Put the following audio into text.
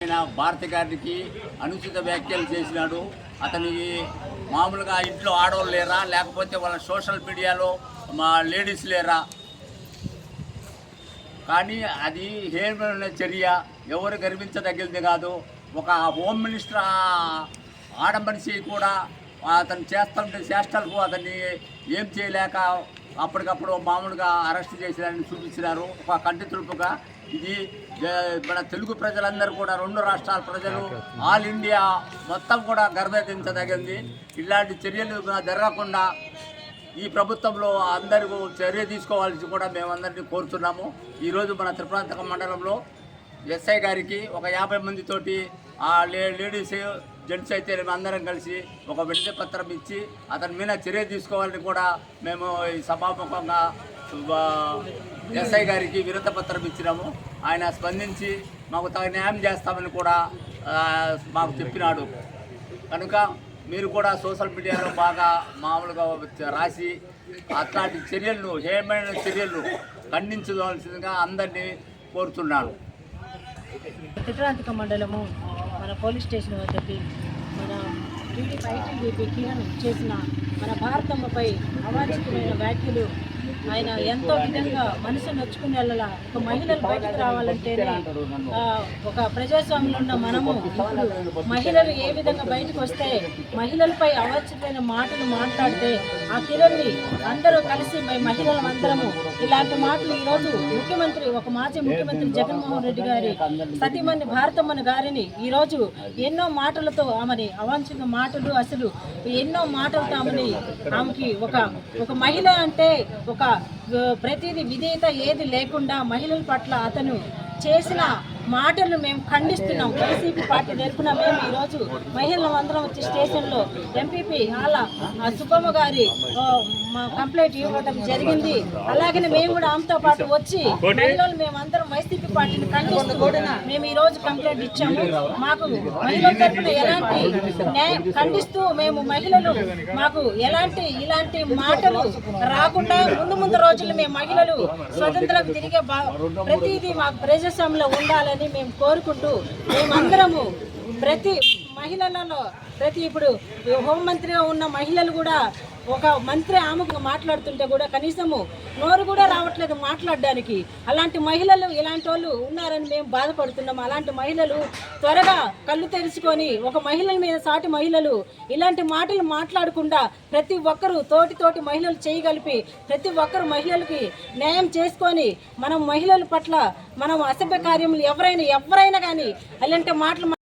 ఆయన భారతి గారికి అనుచిత వ్యాఖ్యలు చేసినాడు. అతనికి మామూలుగా ఇంట్లో ఆడవాళ్ళు లేరా? లేకపోతే వాళ్ళ సోషల్ మీడియాలో మా లేడీస్ లేరా? కానీ అది హేమైన చర్య ఎవరు గర్వించదగినది కాదు. ఒక హోమ్ మినిస్టర్ ఆడమనిషి ఆడ మనిషి కూడా అతను చేస్తుంటే చేష్టలకు అతన్ని ఏం చేయలేక అప్పటికప్పుడు మామూలుగా అరెస్ట్ చేసినారని చూపించినారు ఒక కంటి తులుపుగా ఇది మన తెలుగు ప్రజలందరూ కూడా రెండు రాష్ట్రాల ప్రజలు ఆల్ ఇండియా మొత్తం కూడా గర్వదించదగింది ఇలాంటి చర్యలు జరగకుండా ఈ ప్రభుత్వంలో అందరూ చర్య తీసుకోవాల్సి కూడా మేమందరినీ కోరుతున్నాము. ఈరోజు మన త్రిపురాంతక మండలంలో ఎస్ఐ గారికి ఒక యాభై మందితోటి ఆ లే లేడీస్ జెంట్స్ అయితే మేము అందరం కలిసి ఒక విడత పత్రం ఇచ్చి అతని మీద చర్య తీసుకోవాలని కూడా మేము ఈ సభాముఖంగా ఎస్ఐ గారికి విరత పత్రం ఇచ్చినాము. ఆయన స్పందించి మాకు తగిన న్యాయం చేస్తామని కూడా మాకు చెప్పినాడు. కనుక మీరు కూడా సోషల్ మీడియాలో బాగా మామూలుగా రాసి అట్లాంటి చర్యలను హేయమైన చర్యలను ఖండించవలసిందిగా అందరినీ కోరుతున్నాను. మండలము మన పోలీస్ స్టేషన్ వద్దకి మన టీడీపీ ఐటీడీపీ కిరణ్ చేసిన మన భారతమ్మపై అవాంఛితమైన వ్యాఖ్యలు ఆయన ఎంతో విధంగా మనసు నొచ్చుకునేలా ఒక మహిళలు బయటకు రావాలంటేనే ఒక ప్రజాస్వామ్యంలో ఉన్న మనము ఇప్పుడు మహిళలు ఏ విధంగా బయటకు వస్తే మహిళలపై అవాంఛితమైన మాటలు మాట్లాడితే ఆ కిరణ్ని అందరూ కలిసి మేము మహిళలం అందరము ఇలాంటి మాటలు ఈరోజు ముఖ్యమంత్రి ఒక మాజీ ముఖ్యమంత్రి జగన్మోహన్ రెడ్డి గారి సతీమణి భారతమ్మని గారిని ఈరోజు ఎన్నో మాటలతో ఆమెని అవాంఛిత మాటలు అసలు ఎన్నో మాటలతో ఆమెని ఆమెకి ఒక ఒక మహిళ అంటే ఒక ఒక ప్రతిదీ విధేయత ఏది లేకుండా మహిళల పట్ల అతను చేసిన మాటలు మేము ఖండిస్తున్నాం. వైసీపీ పార్టీ తరఫున మేము ఈరోజు మహిళలు అందరం వచ్చి స్టేషన్లో ఎంపీపీ అలా సుబ్బమ్మ గారి మా కంప్లైంట్ ఇవ్వడం జరిగింది. అలాగే మేము కూడా ఆమెతో పాటు వచ్చి మహిళలు మేమందరం వైసీపీ పార్టీని ఖండిస్తూ మేము ఈ రోజు కంప్లైంట్ ఇచ్చాము. మాకు మహిళల తరఫున ఎలాంటి న్యాయం ఖండిస్తూ మేము మహిళలు మాకు ఎలాంటి ఇలాంటి మాటలు రాకుండా ముందు ముందు రోజుల్లో మేము మహిళలు స్వతంత్రం తిరిగే బా ప్రతిదీ మాకు ప్రజాస్వామ్యంలో ఉండాలని మేము కోరుకుంటూ మేమందరము ప్రతి మహిళలలో ప్రతి ఇప్పుడు హోంమంత్రిగా ఉన్న మహిళలు కూడా ఒక మంత్రి ఆమెకు మాట్లాడుతుంటే కూడా కనీసము నోరు కూడా రావట్లేదు మాట్లాడడానికి. అలాంటి మహిళలు ఇలాంటి వాళ్ళు ఉన్నారని మేము బాధపడుతున్నాం. అలాంటి మహిళలు త్వరగా కళ్ళు తెరుచుకొని ఒక మహిళల మీద సాటి మహిళలు ఇలాంటి మాటలు మాట్లాడకుండా ప్రతి ఒక్కరూ తోటి తోటి మహిళలు చేయగలిపి ప్రతి ఒక్కరు మహిళలకి న్యాయం చేసుకొని మనం మహిళల పట్ల మనం అసభ్య కార్యములు ఎవరైనా ఎవరైనా కానీ అలాంటి మాటలు